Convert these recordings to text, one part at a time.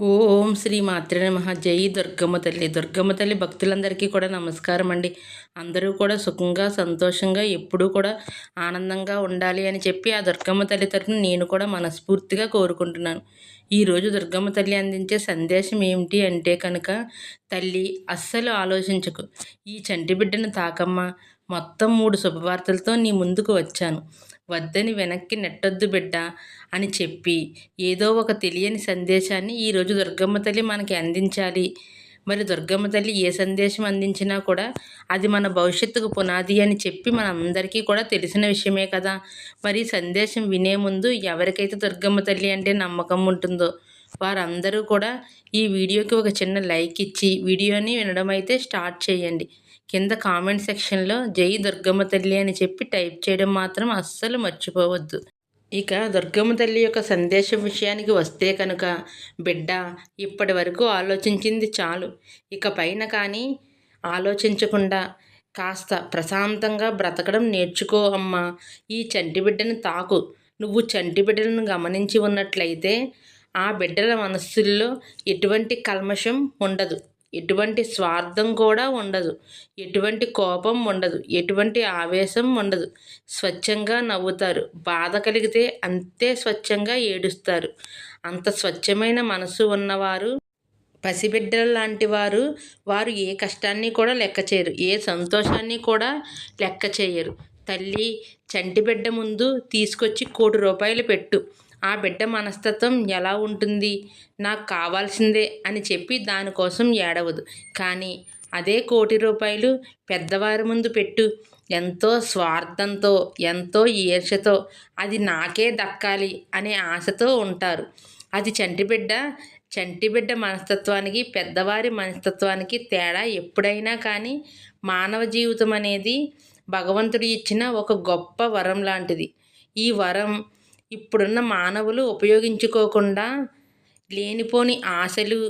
ఓం శ్రీ మాత్రే నమ. జై దుర్గమ్మ తల్లి దుర్గమ్మ తల్లి భక్తులందరికీ కూడా నమస్కారం అండి. అందరూ కూడా సుఖంగా సంతోషంగా ఎప్పుడూ కూడా ఆనందంగా ఉండాలి అని చెప్పి ఆ దుర్గమ్మ తల్లి తరఫున నేను కూడా మనస్ఫూర్తిగా కోరుకుంటున్నాను. ఈరోజు దుర్గమ్మ తల్లి అందించే సందేశం ఏమిటి అంటే కనుక తల్లి అస్సలు ఆలోచించకు. ఈ చంటి బిడ్డను తాకమ్మ. మొత్తం మూడు శుభవార్తలతో నీ ముందుకు వచ్చాను. వద్దని వెనక్కి నెట్టొద్దు బిడ్డ. అని చెప్పి ఏదో ఒక తెలియని సందేశాన్ని ఈరోజు దుర్గమ్మ తల్లి మనకి అందించాలి. మరి దుర్గమ్మ తల్లి ఏ సందేశం అందించినా కూడా అది మన భవిష్యత్తుకు పునాది అని చెప్పి మన అందరికీ కూడా తెలిసిన విషయమే కదా. మరి సందేశం వినే ముందు ఎవరికైతే దుర్గమ్మ తల్లి అంటే నమ్మకం ఉంటుందో వారందరూ కూడా ఈ వీడియోకి ఒక చిన్న లైక్ ఇచ్చి వీడియోని వినడం అయితే స్టార్ట్ చేయండి. కింద కామెంట్ సెక్షన్లో జై దుర్గమ్మ తల్లి అని చెప్పి టైప్ చేయడం మాత్రం అస్సలు మర్చిపోవద్దు. ఇక దుర్గమ్మ తల్లి యొక్క సందేశం విషయానికి వస్తే కనుక బిడ్డ ఇప్పటి వరకు ఆలోచించింది చాలు. ఇక పైన కానీ ఆలోచించకుండా కాస్త ప్రశాంతంగా బ్రతకడం నేర్చుకో అమ్మా. ఈ చంటి బిడ్డను తాకు. నువ్వు చంటి బిడ్డలను గమనించి ఉన్నట్లయితే ఆ బిడ్డల మనస్సుల్లో ఎటువంటి కల్మషం ఉండదు. ఎటువంటి స్వార్థం కూడా ఉండదు. ఎటువంటి కోపం ఉండదు. ఎటువంటి ఆవేశం ఉండదు. స్వచ్ఛంగా నవ్వుతారు. బాధ కలిగితే అంతే స్వచ్ఛంగా ఏడుస్తారు. అంత స్వచ్ఛమైన మనసు ఉన్నవారు పసిబిడ్డల లాంటి వారు వారు ఏ కష్టాన్ని కూడా లెక్క చేయరు. ఏ సంతోషాన్ని కూడా లెక్క చేయరు. తల్లి చంటి బిడ్డ ముందు తీసుకొచ్చి కోటి రూపాయలు పెట్టు. ఆ బిడ్డ మనస్తత్వం ఎలా ఉంటుంది? నాకు కావాల్సిందే అని చెప్పి దానికోసం ఏడవదు. కానీ అదే కోటి రూపాయలు పెద్దవారి ముందు పెట్టు. ఎంతో స్వార్థంతో ఎంతో ఈర్షతో అది నాకే దక్కాలి అనే ఆశతో ఉంటారు. అది చంటిబిడ్డ చంటిబిడ్డ మనస్తత్వానికి పెద్దవారి మనస్తత్వానికి తేడా ఎప్పుడైనా కానీ మానవ జీవితం అనేది భగవంతుడు ఇచ్చిన ఒక గొప్ప వరం లాంటిది. ఈ వరం ఇప్పుడున్న మానవులు ఉపయోగించుకోకుండా లేనిపోని ఆశలు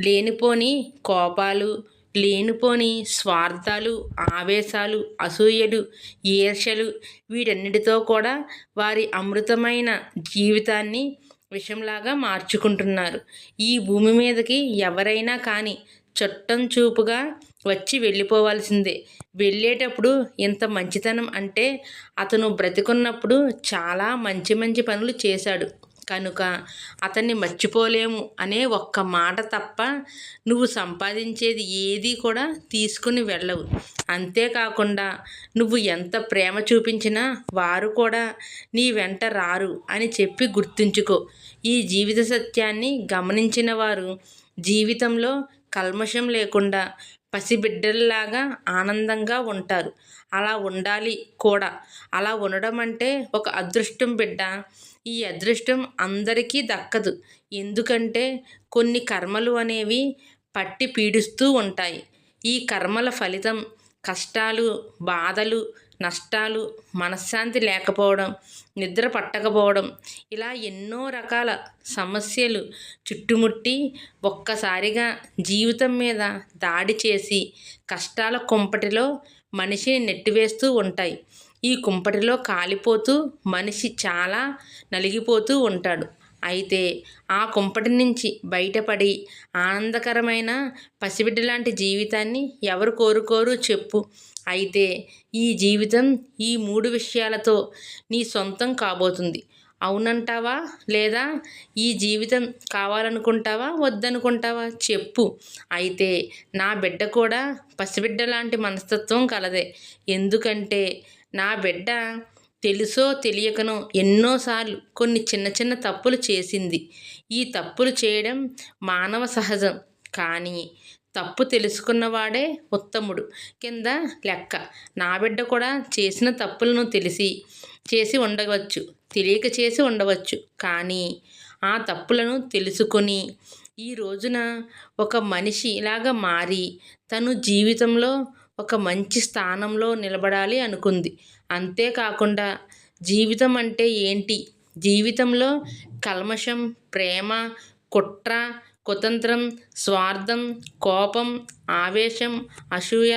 లేనిపోని కోపాలు లేనిపోని స్వార్థాలు ఆవేశాలు అసూయలు ఈర్షలు వీటన్నిటితో కూడా వారి అమృతమైన జీవితాన్ని విషంలాగా మార్చుకుంటున్నారు. ఈ భూమి మీదకి ఎవరైనా కానీ చుట్టం చూపుగా వచ్చి వెళ్ళిపోవాల్సిందే. వెళ్ళేటప్పుడు ఇంత మంచితనం అంటే అతను బ్రతికున్నప్పుడు చాలా మంచి మంచి పనులు చేశాడు. కనుక అతన్ని మర్చిపోలేము అనే ఒక్క మాట తప్ప నువ్వు సంపాదించేది ఏది కూడా తీసుకుని వెళ్ళవు. అంతేకాకుండా నువ్వు ఎంత ప్రేమ చూపించినా వారు కూడా నీ వెంట రారు అని చెప్పి గుర్తుంచుకో. ఈ జీవిత సత్యాన్ని గమనించిన వారు జీవితంలో కల్మషం లేకుండా పసిబిడ్డల్లాగా ఆనందంగా ఉంటారు. అలా ఉండాలి కూడా. అలా ఉండడం అంటే ఒక అదృష్టం బిడ్డ. ఈ అదృష్టం అందరికీ దక్కదు. ఎందుకంటే కొన్ని కర్మలు అనేవి పట్టి పీడిస్తూ ఉంటాయి. ఈ కర్మల ఫలితం కష్టాలు బాధలు నష్టాలు మనశ్శాంతి లేకపోవడం నిద్ర పట్టకపోవడం ఇలా ఎన్నో రకాల సమస్యలు చుట్టుముట్టి ఒక్కసారిగా జీవితం మీద దాడి చేసి కష్టాల కుంపటిలో మనిషిని నెట్టివేస్తూ ఉంటాయి. ఈ కుంపటిలో కాలిపోతూ మనిషి చాలా నలిగిపోతూ ఉంటాడు. అయితే ఆ కుంపటి నుంచి బయటపడి ఆనందకరమైన పసిబిడ్డ లాంటి జీవితాన్ని ఎవరు కోరుకోరు చెప్పు. అయితే ఈ జీవితం ఈ మూడు విషయాలతో నీ సొంతం కాబోతుంది. అవునంటావా? లేదా ఈ జీవితం కావాలనుకుంటావా? వద్దనుకుంటావా? చెప్పు. అయితే నా బిడ్డ కూడా పసిబిడ్డ లాంటి మనస్తత్వం కలదే. ఎందుకంటే నా బిడ్డ తెలుసో తెలియకనో ఎన్నోసార్లు కొన్ని చిన్న చిన్న తప్పులు చేసింది. ఈ తప్పులు చేయడం మానవ సహజం. కానీ తప్పు తెలుసుకున్నవాడే ఉత్తముడు. కింద లెక్క. నా బిడ్డ కూడా చేసిన తప్పులను తెలిసి చేసి ఉండవచ్చు తెలియక చేసి ఉండవచ్చు. కానీ ఆ తప్పులను తెలుసుకొని ఈ రోజున ఒక మనిషి ఇలాగా మారి తను జీవితంలో ఒక మంచి స్థానంలో నిలబడాలి అనుకుంది. అంతేకాకుండా జీవితం అంటే ఏంటి? జీవితంలో కల్మషం ప్రేమ కుట్ర కుతంత్రం స్వార్థం కోపం ఆవేశం అసూయ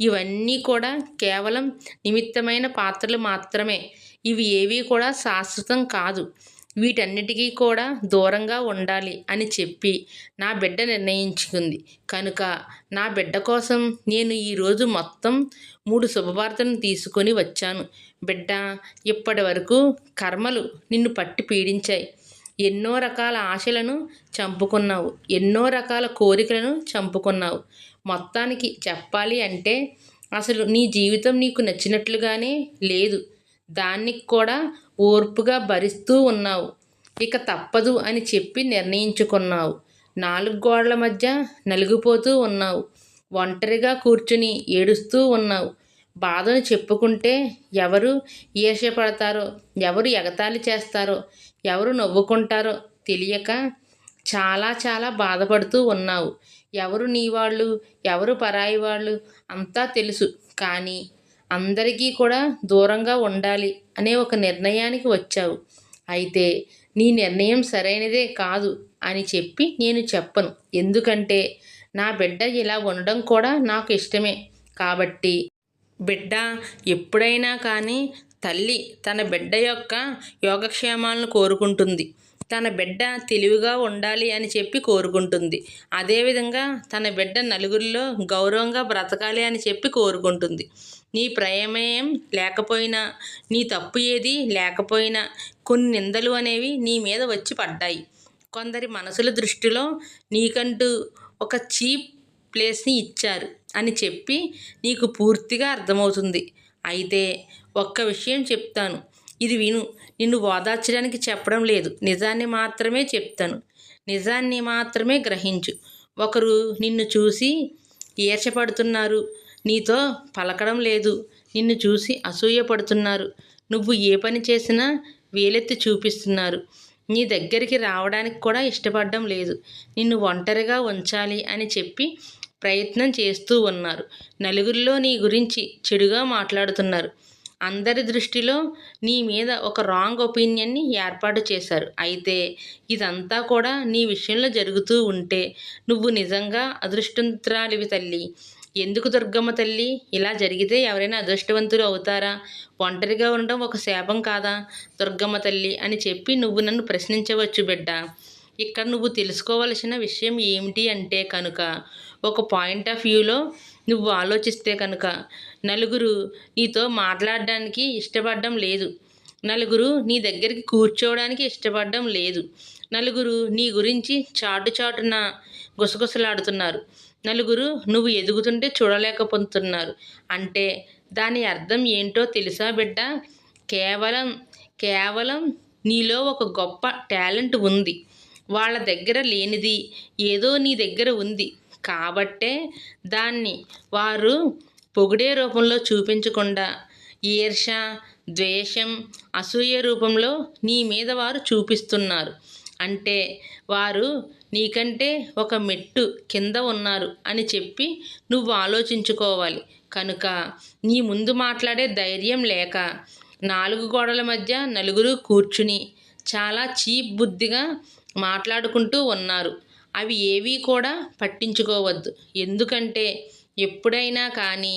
ఇవన్నీ కూడా కేవలం నిమిత్తమైన పాత్రలు మాత్రమే. ఇవి ఏవి కూడా శాశ్వతం కాదు. వీటన్నిటికీ కూడా దూరంగా ఉండాలి అని చెప్పి నా బిడ్డ నిర్ణయించుకుంది. కనుక నా బిడ్డ కోసం నేను ఈరోజు మొత్తం మూడు శుభవార్తలను తీసుకొని వచ్చాను. బిడ్డ ఇప్పటి వరకు కర్మలు నిన్ను పట్టి పీడించాయి. ఎన్నో రకాల ఆశలను చంపుకున్నావు ఎన్నో రకాల కోరికలను చంపుకున్నావు. మొత్తానికి చెప్పాలి అంటే అసలు నీ జీవితం నీకు నచ్చినట్లుగానే లేదు. దానికి కూడా ఓర్పుగా భరిస్తూ ఉన్నావు. ఇక తప్పదు అని చెప్పి నిర్ణయించుకున్నావు. నాలుగు గోడల మధ్య నలిగిపోతూ ఉన్నావు. ఒంటరిగా కూర్చుని ఏడుస్తూ ఉన్నావు. బాధను చెప్పుకుంటే ఎవరు ఈర్ష్యపడతారో ఎవరు ఎగతాళి చేస్తారో ఎవరు నవ్వుకుంటారో తెలియక చాలా చాలా బాధపడుతూ ఉన్నావు. ఎవరు నీ వాళ్ళు ఎవరు పరాయి వాళ్ళు? అంతా తెలుసు. కానీ అందరికీ కూడా దూరంగా ఉండాలి అనే ఒక నిర్ణయానికి వచ్చావు. అయితే నీ నిర్ణయం సరైనదే కాదు అని చెప్పి నేను చెప్పను. ఎందుకంటే నా బిడ్డ ఇలా ఉండడం కూడా నాకు ఇష్టమే. కాబట్టి బిడ్డ ఎప్పుడైనా కానీ తల్లి తన బిడ్డ యొక్క యోగక్షేమాలను కోరుకుంటుంది. తన బిడ్డ తెలివిగా ఉండాలి అని చెప్పి కోరుకుంటుంది. అదేవిధంగా తన బిడ్డ నలుగురిలో గౌరవంగా బ్రతకాలి అని చెప్పి కోరుకుంటుంది. నీ ప్రమేయం లేకపోయినా నీ తప్పు ఏది లేకపోయినా కొన్ని నిందలు అనేవి నీ మీద వచ్చి పడ్డాయి. కొందరి మనసుల దృష్టిలో నీకంటూ ఒక చీప్ ప్లేస్ని ఇచ్చారు అని చెప్పి నీకు పూర్తిగా అర్థమవుతుంది. అయితే ఒక్క విషయం చెప్తాను. ఇది విను. నిన్ను ఓదార్చడానికి చెప్పడం లేదు. నిజాన్ని మాత్రమే చెప్తాను. నిజాన్ని మాత్రమే గ్రహించు. ఒకరు నిన్ను చూసి ఈర్చపడుతున్నారు నీతో పలకడం లేదు. నిన్ను చూసి అసూయపడుతున్నారు. నువ్వు ఏ పని చేసినా వేలెత్తి చూపిస్తున్నారు. నీ దగ్గరికి రావడానికి కూడా ఇష్టపడడం లేదు. నిన్ను ఒంటరిగా ఉంచాలి అని చెప్పి ప్రయత్నం చేస్తూ ఉన్నారు. నలుగురిలో నీ గురించి చెడుగా మాట్లాడుతున్నారు. అందరి దృష్టిలో నీ మీద ఒక రాంగ్ ఒపీనియన్ని ఏర్పాటు చేశారు. అయితే ఇదంతా కూడా నీ విషయంలో జరుగుతూ ఉంటే నువ్వు నిజంగా అదృష్టవంతురాలివి తల్లి. ఎందుకు దుర్గమ్మ తల్లి? ఇలా జరిగితే ఎవరైనా అదృష్టవంతులు అవుతారా? ఒంటరిగా ఉండడం ఒక శాపం కాదా? దుర్గమ్మ తల్లి అని చెప్పి నువ్వు నన్ను ప్రశ్నించవచ్చు బిడ్డ. ఇక్కడ నువ్వు తెలుసుకోవలసిన విషయం ఏమిటి అంటే కనుక ఒక పాయింట్ ఆఫ్ వ్యూలో నువ్వు ఆలోచిస్తే కనుక నలుగురు నీతో మాట్లాడడానికి ఇష్టపడడం లేదు. నలుగురు నీ దగ్గరికి కూర్చోవడానికి ఇష్టపడడం లేదు. నలుగురు నీ గురించి చాటు చాటున గుసగుసలాడుతున్నారు. నలుగురు నువ్వు ఎదుగుతుంటే చూడలేకపోతున్నారు. అంటే దాని అర్థం ఏంటో తెలుసా బిడ్డ? కేవలం కేవలం నీలో ఒక గొప్ప టాలెంట్ ఉంది. వాళ్ళ దగ్గర లేనిది ఏదో నీ దగ్గర ఉంది. కాబట్టే దాన్ని వారు పొగిడే రూపంలో చూపించకుండా ఈర్ష ద్వేషం అసూయ రూపంలో నీ మీద వారు చూపిస్తున్నారు. అంటే వారు నీకంటే ఒక మెట్టు కింద ఉన్నారు అని చెప్పి నువ్వు ఆలోచించుకోవాలి. కనుక నీ ముందు మాట్లాడే ధైర్యం లేక నాలుగు గోడల మధ్య నలుగురు కూర్చుని చాలా చీప్ బుద్ధిగా మాట్లాడుకుంటూ ఉన్నారు. అవి ఏవీ కూడా పట్టించుకోవద్దు. ఎందుకంటే ఎప్పుడైనా కానీ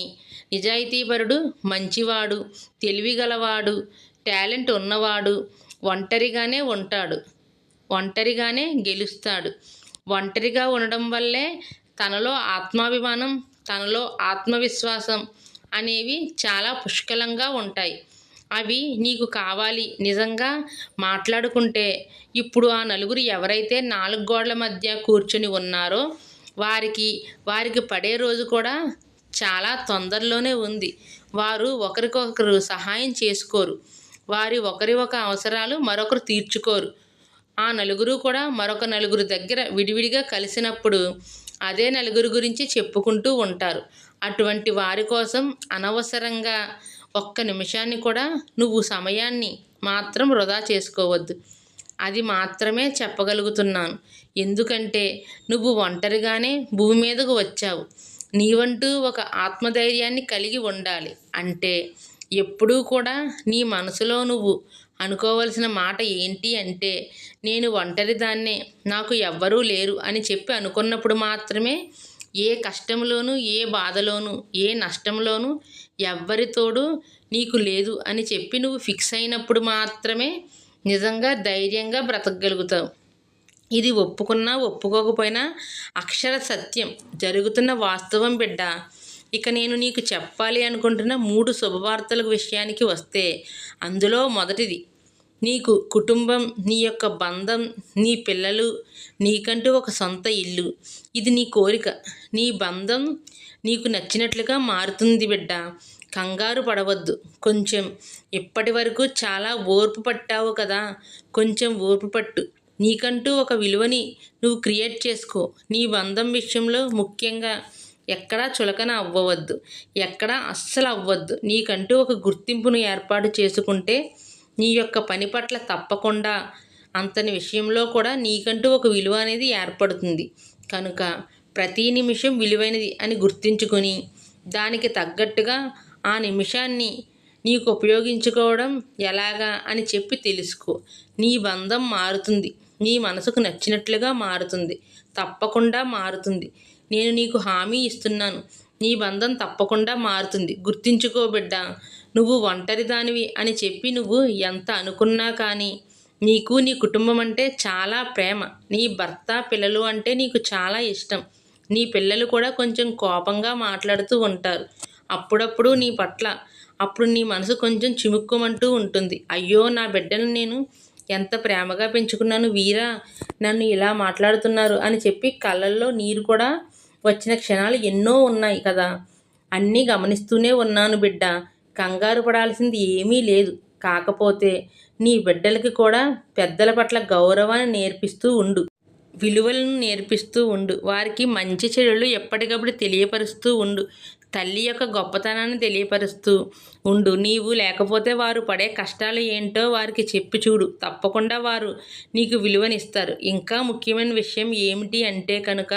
నిజాయితీపరుడు మంచివాడు తెలివిగలవాడు టాలెంట్ ఉన్నవాడు ఒంటరిగానే ఉంటాడు ఒంటరిగానే గెలుస్తాడు. ఒంటరిగా ఉండడం వల్లే తనలో ఆత్మాభిమానం తనలో ఆత్మవిశ్వాసం అనేవి చాలా పుష్కలంగా ఉంటాయి. అవి నీకు కావాలి. నిజంగా మాట్లాడుకుంటే ఇప్పుడు ఆ నలుగురు ఎవరైతే నాలుగు గోడల మధ్య కూర్చుని ఉన్నారో వారికి వారికి పడే రోజు కూడా చాలా తొందరలోనే ఉంది. వారు ఒకరికొకరు సహాయం చేసుకోరు. వారి ఒకరి ఒక అవసరాలు మరొకరు తీర్చుకోరు. ఆ నలుగురు కూడా మరొక నలుగురు దగ్గర విడివిడిగా కలిసినప్పుడు అదే నలుగురు గురించి చెప్పుకుంటూ ఉంటారు. అటువంటి వారి కోసం అనవసరంగా ఒక్క నిమిషాన్ని కూడా నువ్వు సమయాన్ని మాత్రం వృధా చేసుకోవద్దు. అది మాత్రమే చెప్పగలుగుతున్నాను. ఎందుకంటే నువ్వు ఒంటరిగానే భూమి మీదకు వచ్చావు. నీవంటూ ఒక ఆత్మధైర్యాన్ని కలిగి ఉండాలి. అంటే ఎప్పుడూ కూడా నీ మనసులో నువ్వు అనుకోవలసిన మాట ఏంటి అంటే నేను ఒంటరిదాన్నే నాకు ఎవ్వరూ లేరు అని చెప్పి అనుకున్నప్పుడు మాత్రమే ఏ కష్టంలోనూ ఏ బాధలోనూ ఏ నష్టంలోనూ ఎవ్వరితోడు నీకు లేదు అని చెప్పి నువ్వు ఫిక్స్ అయినప్పుడు మాత్రమే నిజంగా ధైర్యంగా బ్రతకగలుగుతావు. ఇది ఒప్పుకున్నా ఒప్పుకోకపోయినా అక్షర సత్యం జరుగుతున్న వాస్తవం బిడ్డ. ఇక నేను నీకు చెప్పాలి అనుకుంటున్న మూడు శుభవార్తల విషయానికి వస్తే అందులో మొదటిది నీకు కుటుంబం నీ యొక్క బంధం నీ పిల్లలు నీకంటూ ఒక సొంత ఇల్లు. ఇది నీ కోరిక. నీ బంధం నీకు నచ్చినట్లుగా మారుతుంది బిడ్డ. కంగారు పడవద్దు. కొంచెం ఇప్పటి వరకు చాలా ఓర్పు పట్టావు కదా. కొంచెం ఓర్పు పట్టు. నీకంటూ ఒక విలువని నువ్వు క్రియేట్ చేసుకో. నీ బంధం విషయంలో ముఖ్యంగా ఎక్కడా చులకన అవ్వవద్దు. ఎక్కడా అస్సలు అవ్వద్దు. నీకంటూ ఒక గుర్తింపును ఏర్పాటు చేసుకుంటే నీ యొక్క పని పట్ల తప్పకుండా అంతని విషయంలో కూడా నీకంటూ ఒక విలువ అనేది ఏర్పడుతుంది. కనుక ప్రతి నిమిషం విలువైనది అని గుర్తించుకొని దానికి తగ్గట్టుగా ఆ నిమిషాన్ని నీకు ఉపయోగించుకోవడం ఎలాగా అని చెప్పి తెలుసుకో. నీ బంధం మారుతుంది. నీ మనసుకు నచ్చినట్లుగా మారుతుంది. తప్పకుండా మారుతుంది. నేను నీకు హామీ ఇస్తున్నాను. నీ బంధం తప్పకుండా మారుతుంది. గుర్తించుకో బిడ్డ. నువ్వు ఒంటరి దానివి అని చెప్పి నువ్వు ఎంత అనుకున్నా కానీ నీకు నీ కుటుంబం అంటే చాలా ప్రేమ. నీ భర్త పిల్లలు అంటే నీకు చాలా ఇష్టం. నీ పిల్లలు కూడా కొంచెం కోపంగా మాట్లాడుతూ ఉంటారు. అప్పుడప్పుడు నీ పట్ల అప్పుడు నీ మనసు కొంచెం చిముక్కుమంటూ ఉంటుంది. అయ్యో నా బిడ్డను నేను ఎంత ప్రేమగా పెంచుకున్నాను వీరా నన్ను ఇలా మాట్లాడుతున్నారు అని చెప్పి కళ్ళల్లో నీరు కూడా వచ్చిన క్షణాలు ఎన్నో ఉన్నాయి కదా. అన్నీ గమనిస్తూనే ఉన్నాను బిడ్డ. కంగారు పడాల్సింది ఏమీ లేదు. కాకపోతే నీ బిడ్డలకి కూడా పెద్దల పట్ల గౌరవాన్ని నేర్పిస్తూ ఉండు. విలువలను నేర్పిస్తూ ఉండు. వారికి మంచి చెడులు ఎప్పటికప్పుడు తెలియపరుస్తూ ఉండు. తల్లి యొక్క గొప్పతనాన్ని తెలియపరుస్తూ ఉండు. నీవు లేకపోతే వారు పడే కష్టాలు ఏంటో వారికి చెప్పి చూడు. తప్పకుండా వారు నీకు విలువనిస్తారు. ఇంకా ముఖ్యమైన విషయం ఏమిటి అంటే కనుక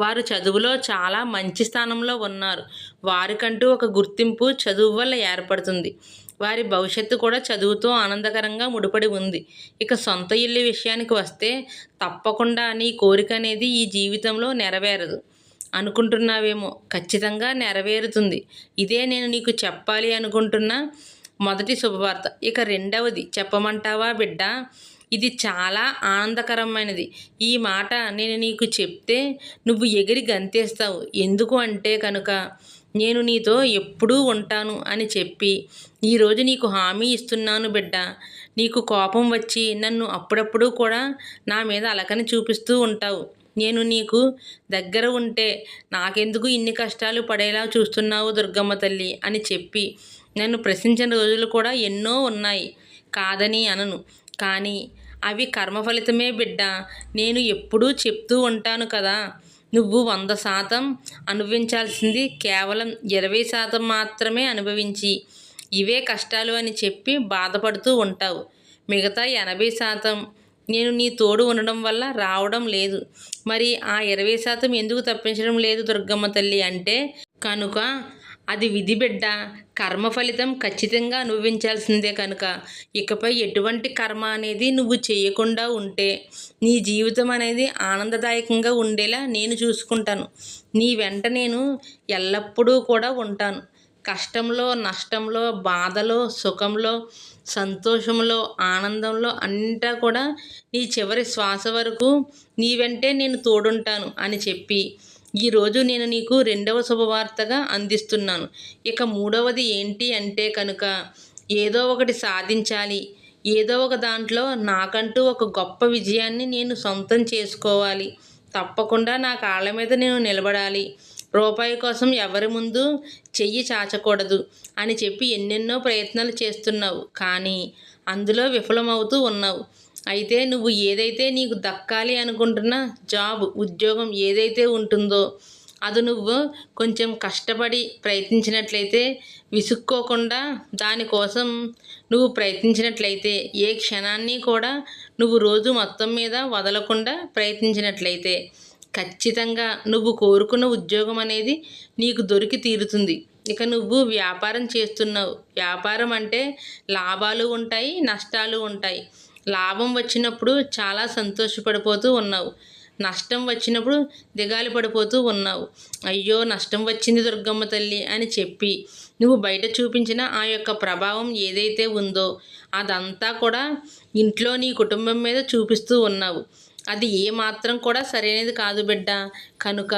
వారు చదువులో చాలా మంచి స్థానంలో ఉన్నారు. వారికంటూ ఒక గుర్తింపు చదువు వల్ల ఏర్పడుతుంది. వారి భవిష్యత్తు కూడా చదువుతో ఆనందకరంగా ముడిపడి ఉంది. ఇక సొంత ఇల్లు విషయానికి వస్తే తప్పకుండా నీ కోరిక అనేది ఈ జీవితంలో నెరవేరదు. అనుకుంటున్నావేమో? ఖచ్చితంగా నెరవేరుతుంది. ఇదే నేను నీకు చెప్పాలి అనుకుంటున్న మొదటి శుభవార్త. ఇక రెండవది చెప్పమంటావా బిడ్డ? ఇది చాలా ఆనందకరమైనది. ఈ మాట నేను నీకు చెప్తే నువ్వు ఎగిరి గంతేస్తావు. ఎందుకు అంటే కనుక నేను నీతో ఎప్పుడూ ఉంటాను అని చెప్పి ఈరోజు నీకు హామీ ఇస్తున్నాను బిడ్డ. నీకు కోపం వచ్చి నన్ను అప్పుడప్పుడు కూడా నా మీద అలకని చూపిస్తూ ఉంటావు. నేను నీకు దగ్గర ఉంటే నాకెందుకు ఇన్ని కష్టాలు పడేలా చూస్తున్నావు దుర్గమ్మ తల్లి అని చెప్పి నన్ను ప్రశ్నించిన రోజులు కూడా ఎన్నో ఉన్నాయి. కాదని అనను. కానీ అవి కర్మ ఫలితమే బిడ్డ. నేను ఎప్పుడూ చెప్తూ ఉంటాను కదా నువ్వు వంద శాతం అనుభవించాల్సింది కేవలం ఇరవై శాతం మాత్రమే అనుభవించి ఇవే కష్టాలు అని చెప్పి బాధపడుతూ ఉంటావు. మిగతా ఎనభై శాతం నేను నీ తోడు ఉండడం వల్ల రావడం లేదు. మరి ఆ ఇరవై శాతం ఎందుకు తప్పించడం లేదు దుర్గమ్మ తల్లి అంటే కనుక అది విధి బిడ్డ. కర్మ ఫలితం ఖచ్చితంగా అనుభవించాల్సిందే కనుక. ఇకపై ఎటువంటి కర్మ అనేది నువ్వు చేయకుండా ఉంటే నీ జీవితం అనేది ఆనందదాయకంగా ఉండేలా నేను చూసుకుంటాను. నీ వెంట నేను ఎల్లప్పుడూ కూడా ఉంటాను. కష్టంలో నష్టంలో బాధలో సుఖంలో సంతోషంలో ఆనందంలో అంతా కూడా నీ చివరి శ్వాస వరకు నీ వెంటే నేను తోడుంటాను అని చెప్పి ఈరోజు నేను నీకు రెండవ శుభవార్తగా అందిస్తున్నాను. ఇక మూడవది ఏంటి అంటే కనుక ఏదో ఒకటి సాధించాలి. ఏదో ఒక దాంట్లో నాకంటూ ఒక గొప్ప విజయాన్ని నేను సొంతం చేసుకోవాలి. తప్పకుండా నా కాళ్ళ మీద నేను నిలబడాలి. రూపాయి కోసం ఎవరి ముందు చెయ్యి చాచకూడదు అని చెప్పి ఎన్నెన్నో ప్రయత్నాలు చేస్తున్నావు. కానీ అందులో విఫలమవుతూ ఉన్నావు. అయితే నువ్వు ఏదైతే నీకు దక్కాలి అనుకుంటున్న జాబ్ ఉద్యోగం ఏదైతే ఉంటుందో అది నువ్వు కొంచెం కష్టపడి ప్రయత్నించినట్లయితే విసుక్కోకుండా దానికోసం నువ్వు ప్రయత్నించినట్లయితే ఏ క్షణాన్ని కూడా నువ్వు రోజు మొత్తం మీద వదలకుండా ప్రయత్నించినట్లయితే ఖచ్చితంగా నువ్వు కోరుకున్న ఉద్యోగం అనేది నీకు దొరికి తీరుతుంది. ఇక నువ్వు వ్యాపారం చేస్తున్నావు. వ్యాపారం అంటే లాభాలు ఉంటాయి నష్టాలు ఉంటాయి. లాభం వచ్చినప్పుడు చాలా సంతోషపడిపోతూ ఉన్నావు. నష్టం వచ్చినప్పుడు దిగాలి పడిపోతూ ఉన్నావు. అయ్యో నష్టం వచ్చింది దుర్గమ్మ తల్లి అని చెప్పి నువ్వు బయట చూపించిన ఆ యొక్క ప్రభావం ఏదైతే ఉందో అదంతా కూడా ఇంట్లో నీ కుటుంబం మీద చూపిస్తూ ఉన్నావు. అది ఏ మాత్రం కూడా సరైనది కాదు బిడ్డ. కనుక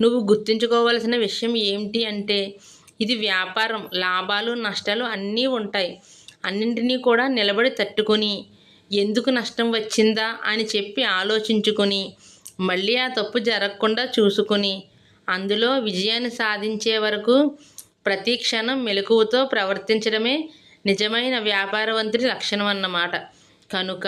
నువ్వు గుర్తుంచుకోవాల్సిన విషయం ఏమిటి అంటే ఇది వ్యాపారం. లాభాలు నష్టాలు అన్నీ ఉంటాయి. అన్నింటినీ కూడా నిలబడి తట్టుకొని ఎందుకు నష్టం వచ్చిందా అని చెప్పి ఆలోచించుకొని మళ్ళీ ఆ తప్పు జరగకుండా చూసుకుని అందులో విజయాన్ని సాధించే వరకు ప్రతి క్షణం మెలకువతో ప్రవర్తించడమే నిజమైన వ్యాపారవంతుడి లక్షణం అన్నమాట. కనుక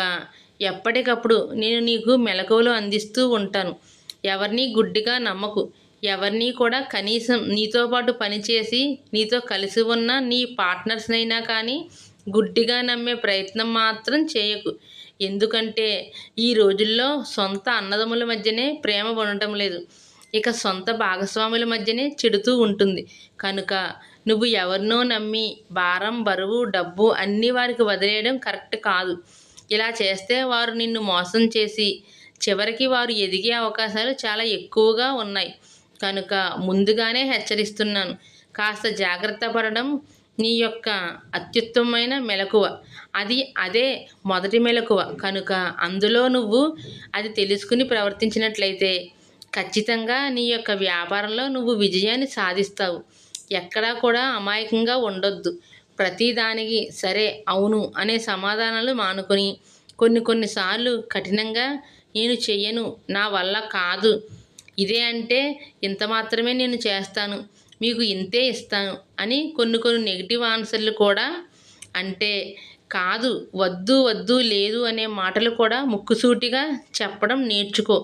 ఎప్పటికప్పుడు నేను నీకు మెలకువలు అందిస్తూ ఉంటాను. ఎవరిని గుడ్డిగా నమ్మకు. ఎవరిని కూడా కనీసం నీతో పాటు పనిచేసి నీతో కలిసి ఉన్న నీ పార్ట్నర్స్నైనా కానీ గుడ్డిగా నమ్మే ప్రయత్నం మాత్రం చేయకు. ఎందుకంటే ఈ రోజుల్లో సొంత అన్నదమ్ముల మధ్యనే ప్రేమ ఉండటం లేదు. ఇక సొంత భాగస్వాముల మధ్యనే చెడుతూ ఉంటుంది. కనుక నువ్వు ఎవరినో నమ్మి భారం బరువు డబ్బు అన్నీ వారికి వదిలేయడం కరెక్ట్ కాదు. ఇలా చేస్తే వారు నిన్ను మోసం చేసి చివరికి వారు ఎదిగే అవకాశాలు చాలా ఎక్కువగా ఉన్నాయి. కనుక ముందుగానే హెచ్చరిస్తున్నాను. కాస్త జాగ్రత్త పడడం నీ యొక్క అత్యుత్తమమైన మెలకువ. అది అదే మొదటి మెలకువ. కనుక అందులో నువ్వు అది తెలుసుకుని ప్రవర్తించినట్లయితే ఖచ్చితంగా నీ యొక్క వ్యాపారంలో నువ్వు విజయాన్ని సాధిస్తావు. ఎక్కడా కూడా అమాయకంగా ఉండొద్దు. ప్రతిదానికి సరే అవును అనే సమాధానాలు మానుకొని కొన్ని కొన్నిసార్లు కఠినంగా నేను చెయ్యను నా వల్ల కాదు. ఇదే అంటే ఇంత మాత్రమే నేను చేస్తాను. మీకు ఇంతే ఇస్తాను అని కొన్ని కొన్ని నెగిటివ్ ఆన్సర్లు కూడా అంటే కాదు వద్దు వద్దు లేదు అనే మాటలు కూడా ముక్కుసూటిగా చెప్పడం నేర్చుకో.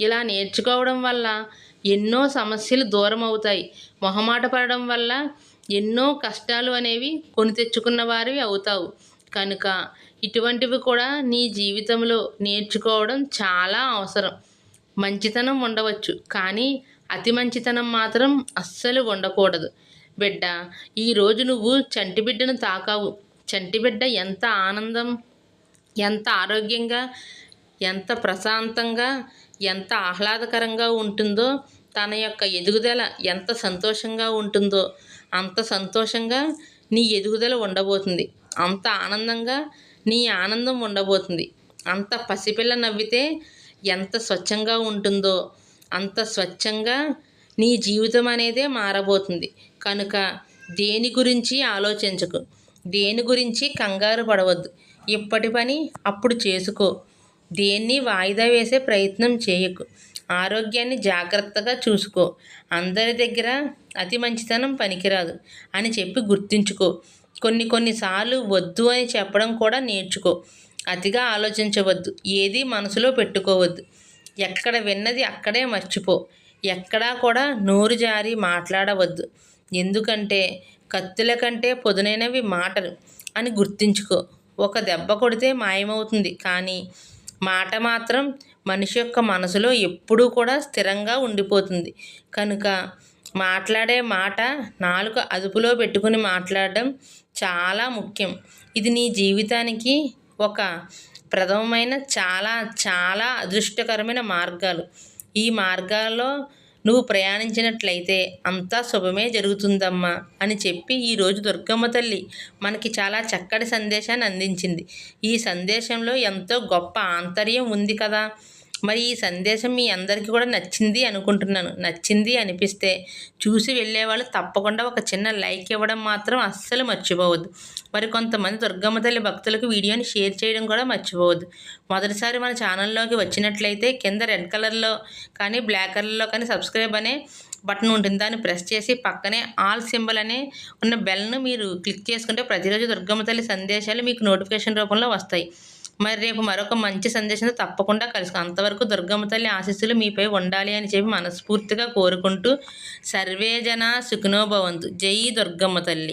ఇలా నేర్చుకోవడం వల్ల ఎన్నో సమస్యలు దూరం అవుతాయి. మొహమాట పడడం వల్ల ఎన్నో కష్టాలు అనేవి కొని తెచ్చుకున్న వారివి అవుతావు. కనుక ఇటువంటివి కూడా నీ జీవితంలో నేర్చుకోవడం చాలా అవసరం. మంచితనం ఉండవచ్చు. కానీ అతి మంచితనం మాత్రం అస్సలు ఉండకూడదు బిడ్డ ఈరోజు నువ్వు చంటి బిడ్డను తాకావు. చంటి బిడ్డ ఎంత ఆనందం ఎంత ఆరోగ్యంగా ఎంత ప్రశాంతంగా ఎంత ఆహ్లాదకరంగా ఉంటుందో తన యొక్క ఎదుగుదల ఎంత సంతోషంగా ఉంటుందో అంత సంతోషంగా నీ ఎదుగుదల ఉండబోతుంది అంత ఆనందంగా నీ ఆనందం ఉండబోతుంది అంత పసిపిల్ల నవ్వితే ఎంత స్వచ్ఛంగా ఉంటుందో అంత స్వచ్ఛంగా నీ జీవితం అనేదే మారబోతుంది. కనుక దేని గురించి ఆలోచించకు. దేని గురించి కంగారు పడవద్దు. ఇప్పటి పని అప్పుడు చేసుకో. దేన్ని వాయిదా వేసే ప్రయత్నం చేయకు. ఆరోగ్యాన్ని జాగ్రత్తగా చూసుకో. అందరి దగ్గర అతి మంచితనం పనికిరాదు అని చెప్పి గుర్తుంచుకో. కొన్ని కొన్నిసార్లు వద్దు అని చెప్పడం కూడా నేర్చుకో. అతిగా ఆలోచించవద్దు. ఏది మనసులో పెట్టుకోవద్దు. ఎక్కడ విన్నది అక్కడే మర్చిపో. ఎక్కడా కూడా నోరు జారి మాట్లాడవద్దు. ఎందుకంటే కత్తుల కంటే పొదునైనవి మాటలు అని గుర్తుంచుకో. ఒక దెబ్బ కొడితే మాయమవుతుంది. కానీ మాట మాత్రం మనిషి యొక్క మనసులో ఎప్పుడూ కూడా స్థిరంగా ఉండిపోతుంది. కనుక మాట్లాడే మాట నాలుక అదుపులో పెట్టుకుని మాట్లాడడం చాలా ముఖ్యం. ఇది నీ జీవితానికి ఒక ప్రథమమైన చాలా చాలా అదృష్టకరమైన మార్గాలు. ఈ మార్గాల్లో నువ్వు ప్రయాణించినట్లయితే అంతా శుభమే జరుగుతుందమ్మా అని చెప్పి ఈరోజు దుర్గమ్మ తల్లి మనకి చాలా చక్కటి సందేశాన్ని అందించింది. ఈ సందేశంలో ఎంతో గొప్ప ఆంతర్యం ఉంది కదా. మరి ఈ సందేశం మీ అందరికీ కూడా నచ్చింది అనుకుంటున్నాను. నచ్చింది అనిపిస్తే చూసి వెళ్ళేవాళ్ళు తప్పకుండా ఒక చిన్న లైక్ ఇవ్వడం మాత్రం అస్సలు మర్చిపోవద్దు. మరి కొంతమంది దుర్గమ్మ తల్లి భక్తులకు వీడియోని షేర్ చేయడం కూడా మర్చిపోవద్దు. మొదటిసారి మన ఛానల్లోకి వచ్చినట్లయితే కింద రెడ్ కలర్లో కానీ బ్లాక్ కలర్లో కానీ సబ్స్క్రైబ్ అనే బటన్ ఉంటుంది. దాన్ని ప్రెస్ చేసి పక్కనే ఆల్ సింబల్ అనే ఉన్న బెల్ను మీరు క్లిక్ చేసుకుంటే ప్రతిరోజు దుర్గమ్మ తల్లి సందేశాలు మీకు నోటిఫికేషన్ రూపంలో వస్తాయి. మరి రేపు మరొక మంచి సందేశంతో తప్పకుండా కలుసు అంతవరకు దుర్గమ్మ తల్లి ఆశీస్సులు మీపై ఉండాలి అని చెప్పి మనస్ఫూర్తిగా కోరుకుంటూ సర్వేజన సుఖినోభవంతు జై దుర్గమ్మ తల్లి.